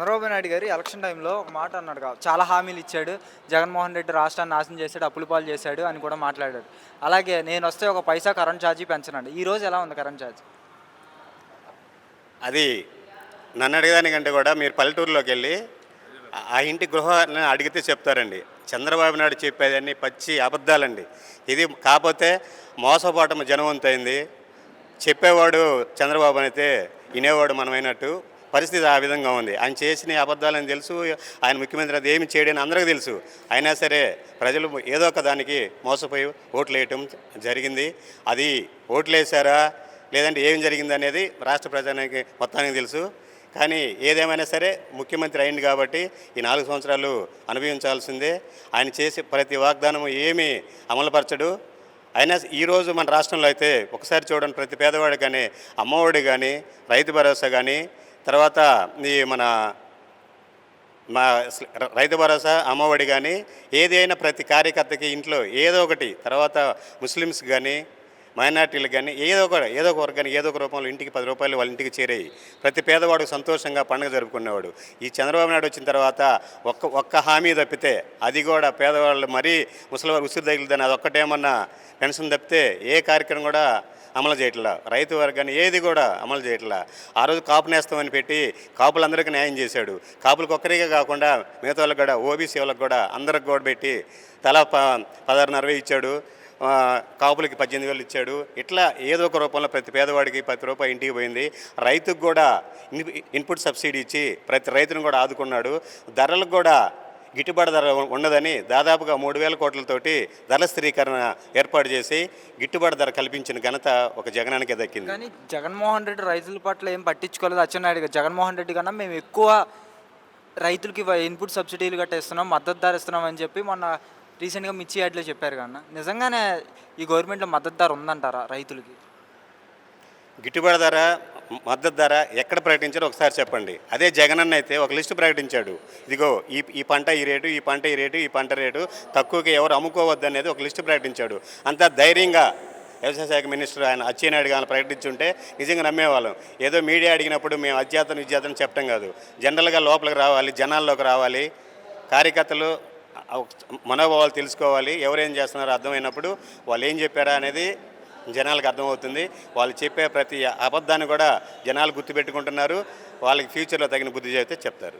చంద్రబాబు నాయుడు గారు ఎలక్షన్ టైంలో ఒక మాట అన్నాడు కాదు చాలా హామీలు ఇచ్చాడు. జగన్మోహన్ రెడ్డి రాష్ట్రాన్ని నాశనం చేశాడు అప్పుల పాలు చేశాడు అని కూడా మాట్లాడాడు. అలాగే నేను వస్తే ఒక పైసా కరెంట్ ఛార్జీ పెంచనండి. ఈ రోజు ఎలా ఉంది కరెంట్ ఛార్జ్? అది నన్ను అడిగేదానికంటే కూడా మీరు పల్లెటూరులోకి వెళ్ళి ఆ- ఇంటి గృహాన్ని అడిగితే చెప్తారండి. చంద్రబాబు నాయుడు చెప్పేదన్నీ పచ్చి అబద్ధాలండి. ఇది కాకపోతే మోసపోవటం జనవంతైంది. చెప్పేవాడు చంద్రబాబు అయితే వినేవాడు మనమైనట్టు. పరిస్థితి ఆ విధంగా ఉంది. ఆయన చేసిన అబద్ధాలని తెలుసు ఆయన ముఖ్యమంత్రి అది ఏమి చేయడని అందరికీ తెలుసు. అయినా సరే ప్రజలు ఏదో ఒక దానికి మోసపోయి ఓట్లు వేయటం జరిగింది. అది ఓట్లు వేసారా లేదంటే ఏం జరిగింది అనేది రాష్ట్ర ప్రజానికి మొత్తానికి తెలుసు. కానీ ఏదేమైనా సరే ముఖ్యమంత్రి అయింది కాబట్టి ఈ నాలుగు సంవత్సరాలు అనుభవించాల్సిందే. ఆయన చేసే ప్రతి వాగ్దానం ఏమీ అమలుపరచడు. అయినా ఈరోజు మన రాష్ట్రంలో అయితే ఒకసారి చూడండి ప్రతి పేదవాడు కానీ అమ్మఒడి కానీ రైతు భరోసా కానీ తర్వాత ఈ మన మా రైతు భరోసా అమ్మఒడి కానీ ఏదైనా ప్రతి కార్యకర్తకి ఇంట్లో ఏదో ఒకటి తర్వాత ముస్లిమ్స్ కానీ మైనార్టీలు కానీ ఏదో ఒక ఏదో ఒక వర్గాన్ని ఏదో ఒక రూపంలో ఇంటికి పది రూపాయలు వాళ్ళ ఇంటికి చేరాయి. ప్రతి పేదవాడు సంతోషంగా పండుగ జరుపుకునేవాడు. ఈ చంద్రబాబు నాయుడు వచ్చిన తర్వాత ఒక్క ఒక్క హామీ తప్పితే అది కూడా పేదవాళ్ళు మరీ ముసలివారు ఉసిరి తగిలిదని అది ఒక్కటేమన్నా పెన్షన్ తప్పితే ఏ కార్యక్రమం కూడా అమలు చేయట్లా. రైతు వర్గాన్ని ఏది కూడా అమలు చేయట్లా. ఆ రోజు కాపు నేస్తామని పెట్టి కాపులందరికీ న్యాయం చేశాడు. కాపులకు ఒక్కరికే కాకుండా మిగతా వాళ్ళకి కూడా ఓబీసీ వాళ్ళకి కూడా అందరికి కూడా పెట్టి తలా ప పదహారున్నర ఇచ్చాడు. కాపులకి పద్దెనిమిది వేలు ఇచ్చాడు. ఇట్లా ఏదో ఒక రూపంలో ప్రతి పేదవాడికి ప్రతి రూపాయి ఇంటికి పోయింది. రైతుకు కూడా ఇన్- ఇన్పుట్ సబ్సిడీ ఇచ్చి ప్రతి రైతును కూడా ఆదుకున్నాడు. ధరలకు కూడా గిట్టుబాటు ధర ఉండదని దాదాపుగా మూడు వేల కోట్లతోటి ధరల స్థిరీకరణ ఏర్పాటు చేసి గిట్టుబాటు ధర కల్పించిన ఘనత ఒక జగనానికే దక్కింది. కానీ జగన్మోహన్ రెడ్డి రైతుల పట్ల ఏం పట్టించుకోలేదు అచ్చెన్నాయుడు జగన్మోహన్ రెడ్డి కన్నా మేము ఎక్కువ రైతులకి ఇన్పుట్ సబ్సిడీలు గట్రా ఇస్తున్నాం మద్దతు ధర ఇస్తున్నాం అని చెప్పి మొన్న రీసెంట్గా మిర్చి యాడ్లో చెప్పారు కన్నా నిజంగానే ఈ గవర్నమెంట్లో మద్దతు ధర ఉందంటారా రైతులకి? గిట్టుబాటు ధర మద్దతు ధర ఎక్కడ ప్రకటించారో ఒకసారి చెప్పండి. అదే జగనన్న అయితే ఒక లిస్టు ప్రకటించాడు. ఇదిగో ఈ ఈ పంట ఈ రేటు ఈ పంట ఈ రేటు ఈ పంట రేటు తక్కువకి ఎవరు అమ్ముకోవద్దు అనేది ఒక లిస్టు ప్రకటించాడు. అంత ధైర్యంగా వ్యవసాయ శాఖ మినిస్టర్ ఆయన అచ్చెన్నాయుడు కానీ ప్రకటించుంటే నిజంగా నమ్మేవాళ్ళం. ఏదో మీడియా అడిగినప్పుడు మేము అధ్యాతం విద్యాతను చెప్పడం కాదు. జనరల్గా లోపలికి రావాలి జనాల్లోకి రావాలి. కార్యకర్తలు మనోభావాలు తెలుసుకోవాలి. ఎవరేం చేస్తున్నారో అర్థమైనప్పుడు వాళ్ళు ఏం చెప్పారా అనేది జనాలకు అర్థమవుతుంది. వాళ్ళు చెప్పే ప్రతి అబద్ధాన్ని కూడా జనాలు గుర్తుపెట్టుకుంటున్నారు. వాళ్ళకి ఫ్యూచర్లో తగిన బుద్ధి చెబితే చెప్తారు.